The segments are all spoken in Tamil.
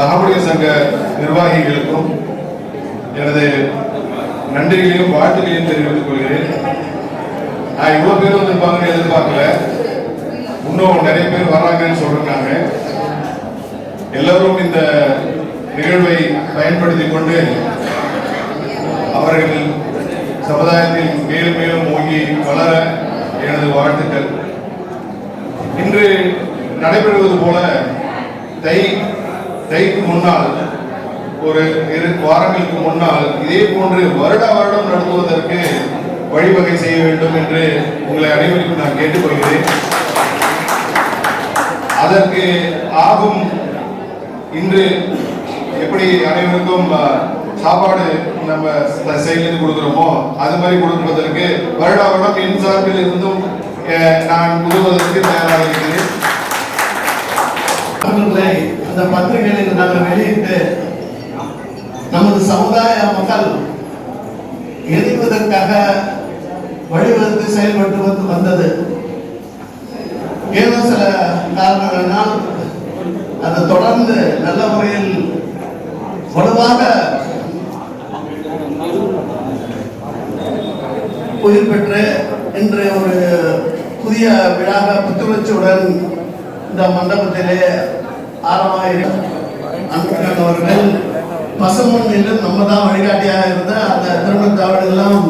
அகமுடைய சங்க நிர்வாகிகளுக்கும் எனது நன்றிகளையும் வாழ்த்துக்களையும் தெரிவித்துக் கொள்கிறேன். நான் இவ்வளவு பேர் வந்திருப்பாங்கன்னு எதிர்பார்க்கல. இன்னும் நிறைய பேர் வர்றாங்கன்னு சொல்றாங்க எல்லோரும் இந்த நிகழ்வை பயன்படுத்திக் கொண்டு அவர்கள் சமுதாயத்தில் மேலும் மேலும் ஓங்கி வளர எனது வாழ்த்துக்கள். இன்று நடைபெறுவது போல தை தைக்கு முன்னால் ஒரு இரு வாரங்களுக்கு முன்னால் இதே போன்று வருட வருடம் நடத்துவதற்கு வழிவகை செய்ய வேண்டும் என்று உங்களை அனைவருக்கும் நான் கேட்டுக்கொள்கிறேன். அதற்கு ஆகும் இன்று எப்படி அனைவருக்கும் சாப்பாடு நம்ம செயலில் கொடுக்குறோமோ அது மாதிரி கொடுப்பதற்கு வருட வருடம் என் சார்பில் இருந்தும் நான் உதவுவதற்கு தயாராக இருக்கிறேன். இந்த அந்த பத்திரிகைகளில் நாங்கள் வெளியிட்டு நமது சமுதாய மக்கள் எதிர்ப்பதற்காக வழிவகுத்து செயல்பட்டு வந்து வந்தது. ஏதோ சில காரணங்களினால் அது தொடர்ந்து நல்ல முறையில் வலுவாக உயிர் பெற்று இன்று ஒரு புதிய விழாக புத்துணர்ச்சியுடன் இந்த மண்டபத்திலே ஆரம்பமாக அவர்கள் பசுமண்ணிலும் நம்ம தான் வழிகாட்டியாக இருந்த அந்த திருமண எல்லாம்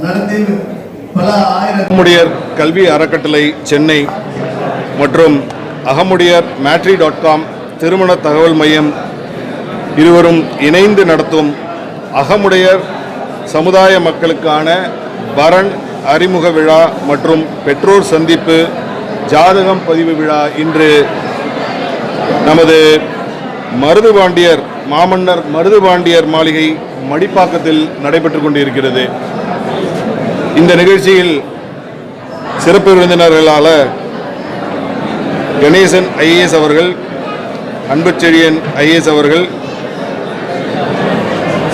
நடத்தி பல ஆயிரம் அகமுடையர் கல்வி அறக்கட்டளை சென்னை மற்றும் அகமுடையர் மேட்ரி டாட் காம் திருமண தகவல் மையம் இருவரும் இணைந்து நடத்தும் அகமுடையர் சமுதாய மக்களுக்கான வரன் அறிமுக விழா மற்றும் பெற்றோர் சந்திப்பு ஜாதகம் பதிவு விழா இன்று நமது மருதுபாண்டியர் மாமன்னர் மருதுபாண்டியர் மாளிகை மடிப்பாக்கத்தில் நடைபெற்றுக் கொண்டிருக்கிறது. இந்த நிகழ்ச்சியில் சிறப்பு விருந்தினர்களால கணேசன் ஐஏஎஸ் அவர்கள் அன்புச்செழியன் ஐஏஎஸ் அவர்கள்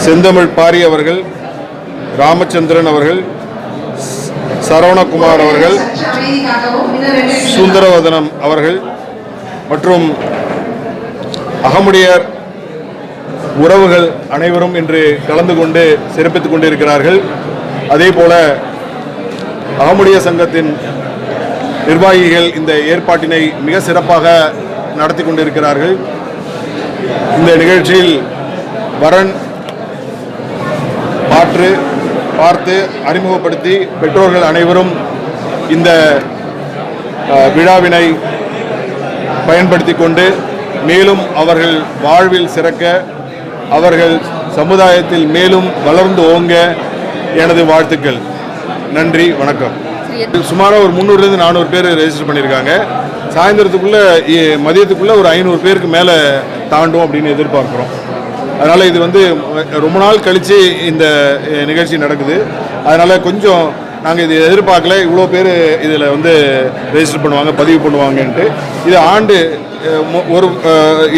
செந்தமிழ் பாரி அவர்கள் ராமச்சந்திரன் அவர்கள் சரவணகுமார் அவர்கள் சுந்தரவதனம் அவர்கள் மற்றும் அகமுடையார் உறவுகள் அனைவரும் இன்று கலந்து கொண்டு சிறப்பித்துக் கொண்டிருக்கிறார்கள். அதே போல அகமுடைய சங்கத்தின் நிர்வாகிகள் இந்த ஏற்பாட்டினை மிக சிறப்பாக நடத்தி கொண்டிருக்கிறார்கள். இந்த நிகழ்ச்சியில் வரன் பாற்று பார்த்து அறிமுகப்படுத்தி பெற்றோர்கள் அனைவரும் இந்த விழாவினை பயன்படுத்தி கொண்டு மேலும் அவர்கள் வாழ்வில் சிறக்க அவர்கள் சமுதாயத்தில் மேலும் வளர்ந்து ஓங்க எனது வாழ்த்துக்கள். நன்றி வணக்கம். சுமாராக ஒரு முந்நூறுலேருந்து நானூறு பேர் ரெஜிஸ்டர் பண்ணியிருக்காங்க. சாயந்தரத்துக்குள்ளே மதியத்துக்குள்ளே ஒரு ஐநூறு பேருக்கு மேலே தாண்டும் அப்படின்னு எதிர்பார்க்குறோம். அதனால் இது வந்து ரொம்ப நாள் கழித்து இந்த நிகழ்ச்சி நடக்குது. அதனால் கொஞ்சம் நாங்கள் இது எதிர்பார்க்கல. இவ்வளோ பேர் இதில் வந்து ரெஜிஸ்டர் பண்ணுவாங்க பதிவு பண்ணுவாங்கன்ட்டு. இது ஆண்டு ஒரு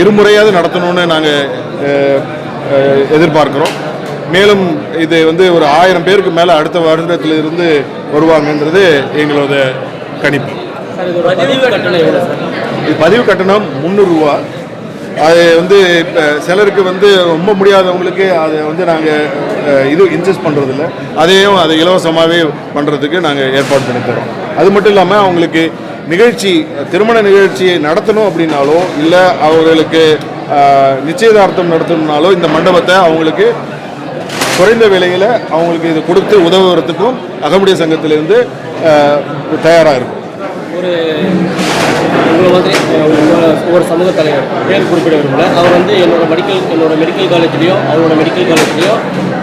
இருமுறையாவது நடத்தணும்னு நாங்கள் எதிர்பார்க்குறோம். மேலும் இது வந்து ஒரு ஆயிரம் பேருக்கு மேலே அடுத்த வருடத்தில் இருந்து வருவாங்கன்றது எங்களோட கணிப்பு. பதிவு கட்டணம் முந்நூறுரூவா அது வந்து இப்போ சிலருக்கு வந்து ரொம்ப முடியாதவங்களுக்கு அதை வந்து நாங்கள் இது இன்சஸ்ட் பண்ணுறதில்ல அதையும் அதை இலவசமாகவே பண்ணுறதுக்கு நாங்கள் ஏற்பாடு பண்ணி தரோம் அது மட்டும் இல்லாமல் அவங்களுக்கு நிகழ்ச்சி திருமண நிகழ்ச்சியை நடத்தணும் அப்படின்னாலோ இல்லை அவர்களுக்கு நிச்சயதார்த்தம் நடத்தணும்னாலோ இந்த மண்டபத்தை அவங்களுக்கு குறைந்த விலையில் அவங்களுக்கு இது கொடுத்து உதவுறதுக்கும் அகமுடைய சங்கத்திலேருந்து தயாராக இருக்கும். ஒரு உங்களை மாதிரி ஒரு சமூக தலைவர் பேர் குறிப்பிட விரும்பல அவர் வந்து என்னோட மெடிக்கல் என்னோட மெடிக்கல் காலேஜ்லேயோ அவரோட மெடிக்கல் காலேஜ்லேயோ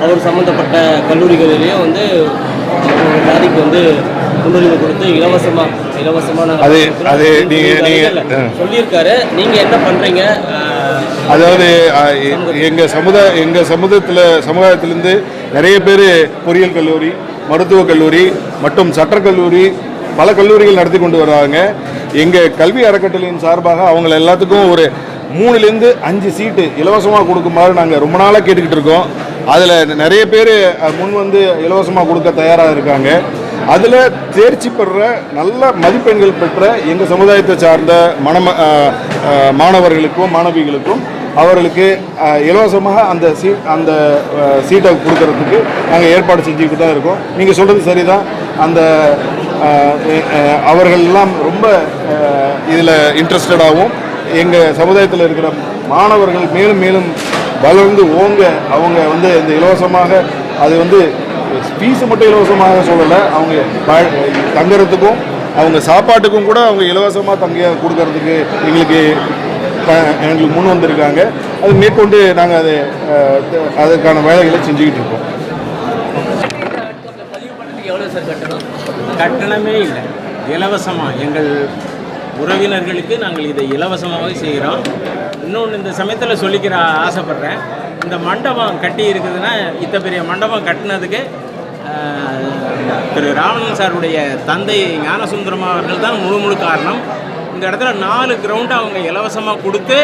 அவர் சம்மந்தப்பட்ட கல்லூரிகளிலேயோ வந்து ஜாதிக்கு வந்து முன்னுரிமை கொடுத்து இலவசமாக இலவசமாக நாங்கள் அது- அது அப்படின்னு நீங்க- சொல்லியிருக்காரு. நீங்கள் என்ன பண்ணுறீங்க அதாவது அஹ், எ- எங்க சமுதாய எங்க சமுதாயத்தில் சமுதாயத்திலிருந்து நிறைய பேர் பொறியியல் கல்லூரி மருத்துவக் கல்லூரி மற்றும் சட்டக் கல்லூரி பல கல்லூரிகள் நடத்தி கொண்டு வர்றாங்க எங்கள் கல்வி அறக்கட்டளையின் சார்பாக அவங்க எல்லாத்துக்கும் ஒரு மூணுலேருந்து அஞ்சு சீட்டு இலவசமாக கொடுக்குமாறு நாங்கள் ரொம்ப நாளாக கேட்டுக்கிட்டு இருக்கோம். அதில் நிறைய பேர் முன் வந்து இலவசமாக கொடுக்க தயாராக இருக்காங்க. அதில் தேர்ச்சி பெற நல்ல மதிப்பெண்கள் பெற்ற எங்கள் சமுதாயத்தை சார்ந்த மணம மாணவர்களுக்கும் மாணவிகளுக்கும் அவர்களுக்கு இலவசமாக அந்த சீ அந்த சீட்டை கொடுக்கறதுக்கு நாங்கள் ஏற்பாடு செஞ்சுக்கிட்டு தான் இருக்கோம். நீங்கள் சொல்கிறது சரிதான். அந்த அவர்கள்லாம் ரொம்ப இதில் இன்ட்ரெஸ்டடாகவும் எங்கள் சமுதாயத்தில் இருக்கிற மாணவர்கள் மேலும் மேலும் வளர்ந்து ஓங்க அவங்க வந்து இந்த இலவசமாக அது வந்து ஃபீஸு மட்டும் இலவசமாக சொல்லலை அவங்க தங்குறதுக்கும் அவங்க சாப்பாட்டுக்கும் கூட அவங்க இலவசமாக தங்க கொடுக்கறதுக்கு எங்களுக்கு எங்களுக்கு முன் வந்திருக்காங்க. அது மேற்கொண்டு நாங்கள் அதை அதற்கான வேலைகளை செஞ்சுக்கிட்டு இருக்கோம். கட்டணமே இல்லை. இலவசமாக எங்கள் உறவினர்களுக்கு நாங்கள் இதை இலவசமாகவே செய்கிறோம். இன்னொன்று இந்த சமயத்தில் சொல்லிக்கிற ஆசைப்பட்றேன். இந்த மண்டபம் கட்டி இருக்குதுன்னா இத்த பெரிய மண்டபம் கட்டினதுக்கு திரு ராவணன் சாருடைய தந்தை ஞானசுந்தரம் அவர்கள் தான் முழு முழு காரணம். இந்த இடத்துல நாலு கிரவுண்டு அவங்க இலவசமாக கொடுத்து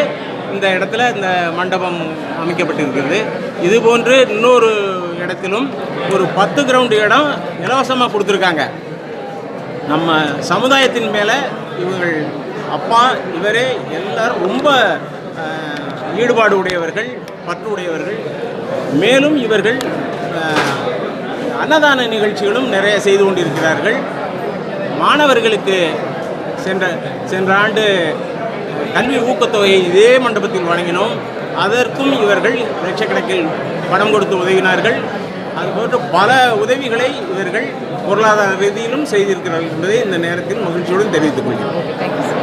இந்த இடத்துல இந்த மண்டபம் அமைக்கப்பட்டிருக்கிறது. இது போன்று இன்னொரு இடத்திலும் ஒரு பத்து கிரவுண்டு இடம் இலவசமாக கொடுத்துருக்காங்க. நம்ம சமுதாயத்தின் மேலே இவர்கள் அப்பா இவரே எல்லாரும் ரொம்ப ஈடுபாடு உடையவர்கள் பற்று உடையவர்கள். மேலும் இவர்கள் அன்னதான நிகழ்ச்சிகளும் நிறைய செய்து கொண்டிருக்கிறார்கள். மாணவர்களுக்கு சென்ற சென்ற ஆண்டு கல்வி ஊக்கத்தொகையை இதே மண்டபத்தில் வழங்கினோம். அதற்கும் இவர்கள் லட்சக்கணக்கில் பணம் கொடுத்து உதவினார்கள். அதுபோன்று பல உதவிகளை இவர்கள் பொருளாதார ரீதியிலும் செய்திருக்கிறார்கள் என்பதை இந்த நேரத்தில் மகிழ்ச்சியுடன் தெரிவித்துக் கொள்கிறேன்.